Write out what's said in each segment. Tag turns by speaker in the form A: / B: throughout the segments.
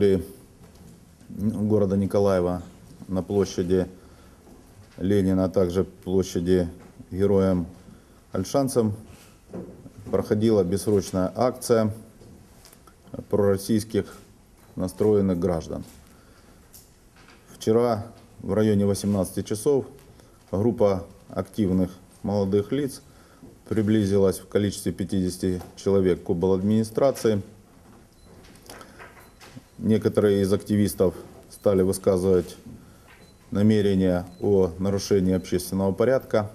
A: территории города Николаева на площади Ленина, а также площади Героям Альшанцам проходила бессрочная акция пророссийских настроенных граждан. Вчера в районе 18 часов группа активных молодых лиц приблизилась в количестве 50 человек к администрации. Некоторые из активистов стали высказывать намерения о нарушении общественного порядка.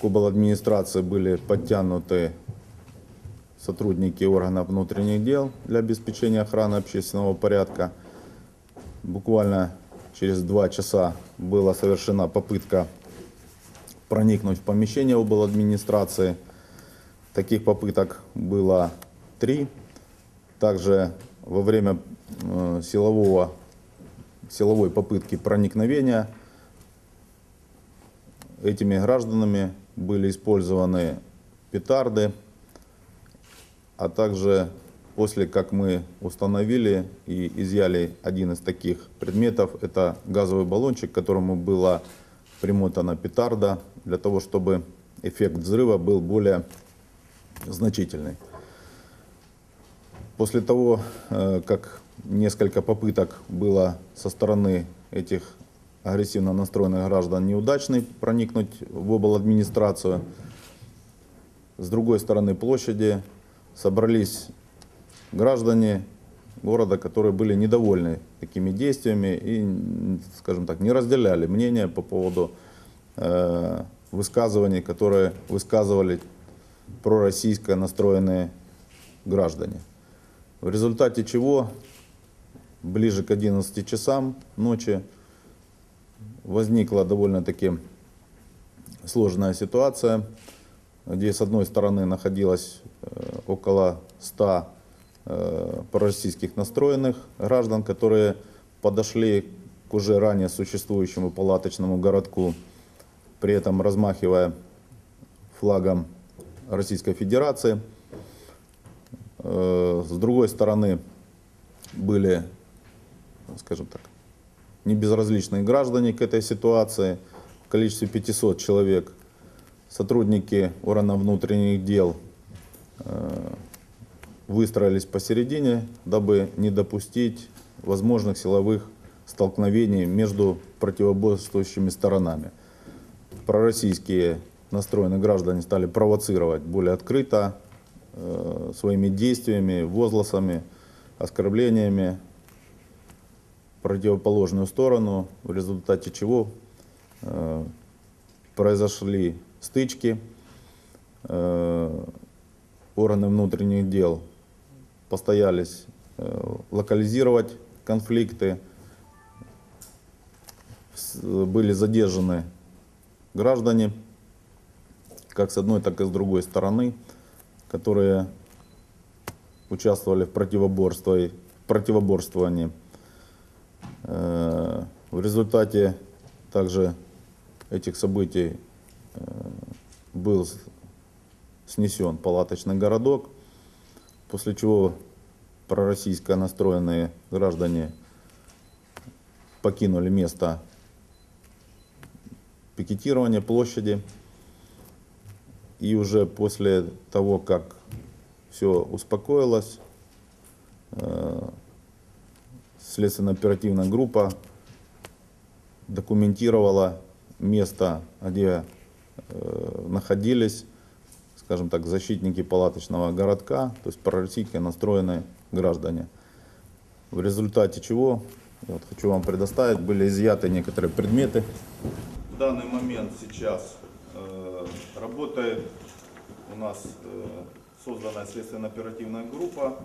A: К администрации были подтянуты сотрудники органов внутренних дел для обеспечения охраны общественного порядка. Буквально через два часа была совершена попытка проникнуть в помещение обл. администрации. Таких попыток было три. Также во время э, силового, силовой попытки проникновения этими гражданами были использованы петарды, а также после как мы установили и изъяли один из таких предметов, это газовый баллончик, к которому была примотана петарда, для того, чтобы эффект взрыва был более значительный. После того, э, как несколько попыток было со стороны этих агрессивно настроенных граждан неудачной проникнуть в обл. администрацию, с другой стороны площади собрались граждане города, которые были недовольны такими действиями и, скажем так, не разделяли мнение по поводу э, высказываний, которые высказывали пророссийско настроенные граждане. В результате чего ближе к 11 часам ночи возникла довольно-таки сложная ситуация, где с одной стороны находилось э, около 100 э, пророссийских настроенных граждан, которые подошли к уже ранее существующему палаточному городку, при этом размахивая флагом Российской Федерации. Э, с другой стороны были, скажем так, небезразличные граждане к этой ситуации в количестве 500 человек. Сотрудники органов внутренних дел э, выстроились посередине, дабы не допустить возможных силовых столкновений между противоборствующими сторонами. Пророссийские настроенные граждане стали провоцировать более открыто э, своими действиями, возгласами, оскорблениями противоположную сторону, в результате чего э, произошли стычки. Э, органы внутренних дел постоялись э, локализировать конфликты. Были задержаны граждане, как с одной, так и с другой стороны, которые участвовали в противоборстве, противоборствовании Э, в результате также этих событий э, был снесен палаточный городок, после чего пророссийско настроенные граждане покинули место пикетирования площади. И уже после того, как все успокоилось, э, следственно-оперативная группа документировала место, где э, находились, скажем так, защитники палаточного городка, то есть пророссийски настроенные граждане. В результате чего, я вот хочу вам предоставить, были изъяты некоторые предметы. В данный момент сейчас работает у нас э, созданная следственно-оперативная группа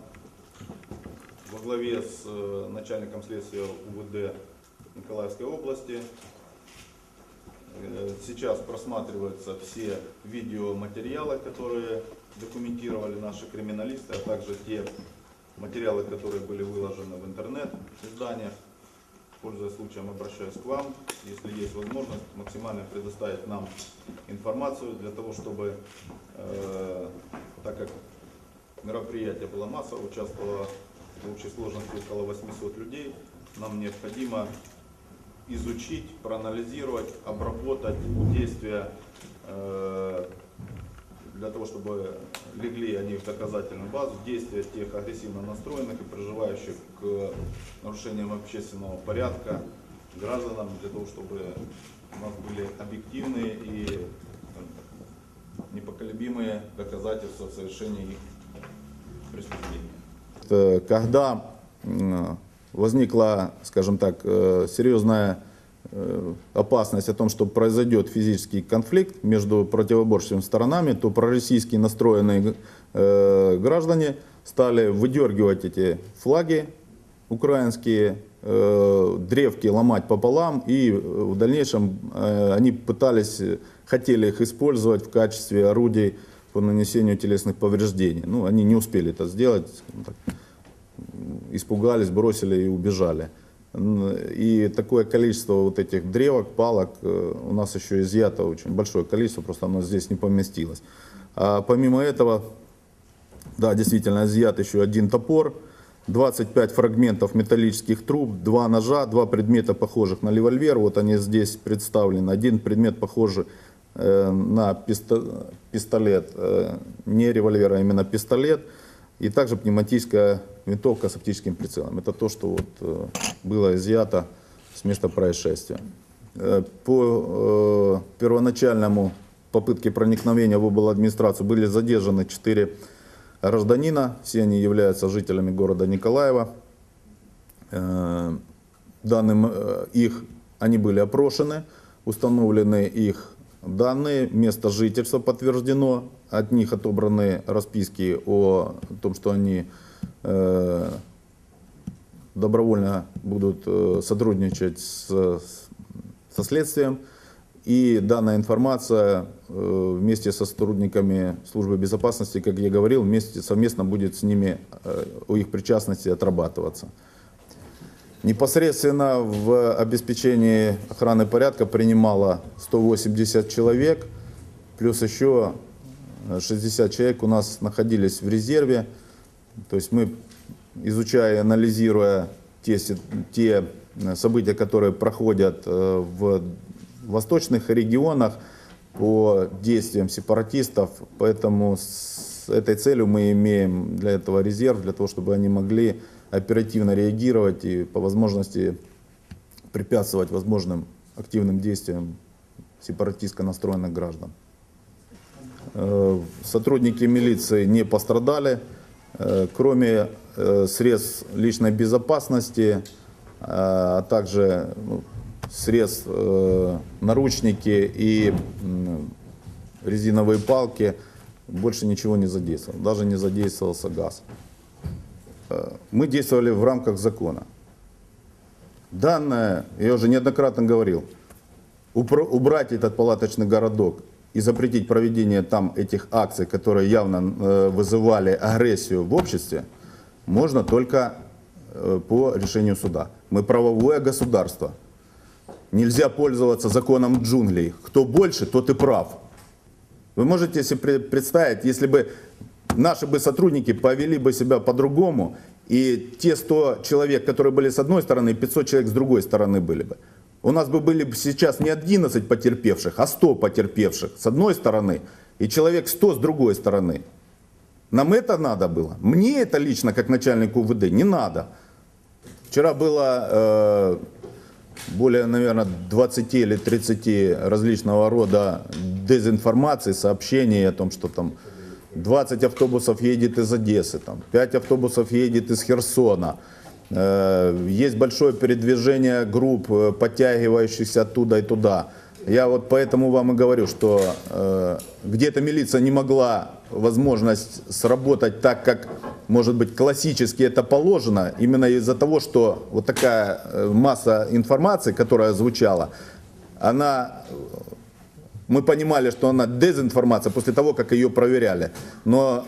A: во главе с э, начальником следствия УВД Николаевской области. Э, сейчас просматриваются все видеоматериалы, которые документировали наши криминалисты, а также те материалы, которые были выложены в интернет-изданиях. Пользуясь случаем, обращаюсь к вам, если есть возможность, максимально предоставить нам информацию для того, чтобы, э, так как мероприятие было массово, участвовало в общей сложности около 800 людей. Нам необходимо изучить, проанализировать, обработать действия э, для того, чтобы легли они в доказательную базу, действия тех агрессивно настроенных и проживающих к нарушениям общественного порядка гражданам, для того, чтобы у нас были объективные и так, непоколебимые доказательства совершения их преступлений. Э, Когда возникла, скажем так, э, серьезная э, опасность о том, что произойдет физический конфликт между противоборствующими сторонами, то пророссийские настроенные э, граждане стали выдергивать эти флаги украинские, э, древки ломать пополам, и э, в дальнейшем э, они пытались, э, хотели их использовать в качестве орудий по нанесению телесных повреждений. Ну, они не успели это сделать, испугались, бросили и убежали. И такое количество вот этих древок, палок э, у нас еще изъято очень большое количество, просто оно здесь не поместилось. А помимо этого, да, действительно, изъят еще один топор, 25 фрагментов металлических труб, два ножа, два предмета, похожих на револьвер. Вот они здесь представлены. Один предмет похожий э, на писто- пистолет, э, не револьвер, а именно пистолет. И также пневматическая винтовка с оптическим прицелом. Это то, что вот, э, было изъято с места происшествия. Э, По э, первоначальному попытке проникновения в обл. администрацию были задержаны четыре гражданина. Все они являются жителями города Николаева. Данным их, они были опрошены, установлены их данные, место жительства подтверждено, от них отобраны расписки о том, что они э, добровольно будут э, сотрудничать с, со следствием. И данная информация э, вместе со сотрудниками службы безопасности, как я говорил, вместе совместно будет с ними э, о их причастности отрабатываться. Непосредственно в обеспечении охраны порядка принимало 180 человек, плюс еще э, 60 человек у нас находились в резерве. То есть мы, изучая анализируя те, те э, события, которые проходят э, в восточных регионах по действиям сепаратистов, поэтому с этой целью мы имеем для этого резерв, для того, чтобы они могли оперативно реагировать и по возможности препятствовать возможным активным действиям сепаратистско настроенных граждан. Э, Сотрудники милиции не пострадали, э, кроме э, средств личной безопасности, а также ну, средств наручники и резиновые палки, больше ничего не задействовал, даже не задействовался газ. Э, Мы действовали в рамках закона. Данное, я уже неоднократно говорил, убрать этот палаточный городок и запретить проведение там этих акций, которые явно э, вызывали агрессию в обществе, можно только э, по решению суда. Мы правовое государство. Нельзя пользоваться законом джунглей. Кто больше, тот и прав. Вы можете себе пре- представить, если бы наши бы сотрудники повели бы себя по-другому, и те 100 человек, которые были с одной стороны, и 500 человек с другой стороны были бы. У нас бы были бы сейчас не 11 потерпевших, а 100 потерпевших с одной стороны, и человек 100 с другой стороны. Нам это надо было. Мне это лично, как начальнику УВД, не надо. Вчера было э, более, наверное, 20 или 30 различного рода дезинформации, сообщений о том, что там 20 автобусов едет из Одессы, там, 5 автобусов едет из Херсона. Э, Есть большое передвижение групп, э, подтягивающихся оттуда и туда. Я вот поэтому вам и говорю, что э, где-то милиция не могла возможность сработать так, как, может быть, классически это положено, именно из-за того, что вот такая э, масса информации, которая звучала, она мы понимали, что она дезинформация после того, как ее проверяли. Но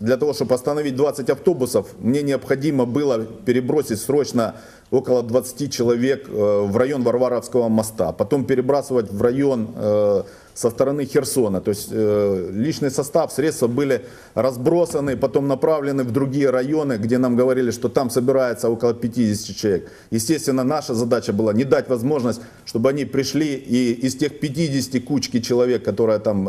A: для того, чтобы остановить 20 автобусов, мне необходимо было перебросить срочно около 20 человек э, в район Варваровского моста, потом перебрасывать в район э, со стороны Херсона. То есть э, личный состав, средства были разбросаны, потом направлены в другие районы, где нам говорили, что там собирается около 50 человек. Естественно, наша задача была не дать возможность, чтобы они пришли и из тех 50 кучки человек, которая там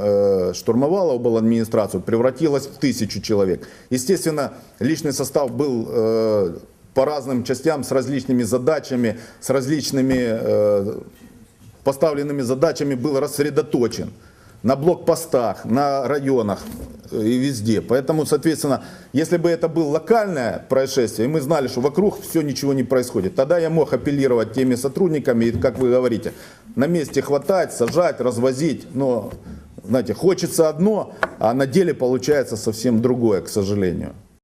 A: штурмовала обл. администрацию, превратилась в тысячу человек. Естественно, личный состав был по разным частям с различными задачами, с различными э, поставленными задачами был рассредоточен на блокпостах, на районах э, и везде. Поэтому, соответственно, если бы это было локальное происшествие, и мы знали, что вокруг все ничего не происходит, тогда я мог апеллировать теми сотрудниками, и, как вы говорите, на месте хватать, сажать, развозить, но, знаете, хочется одно, а на деле получается совсем другое, к сожалению.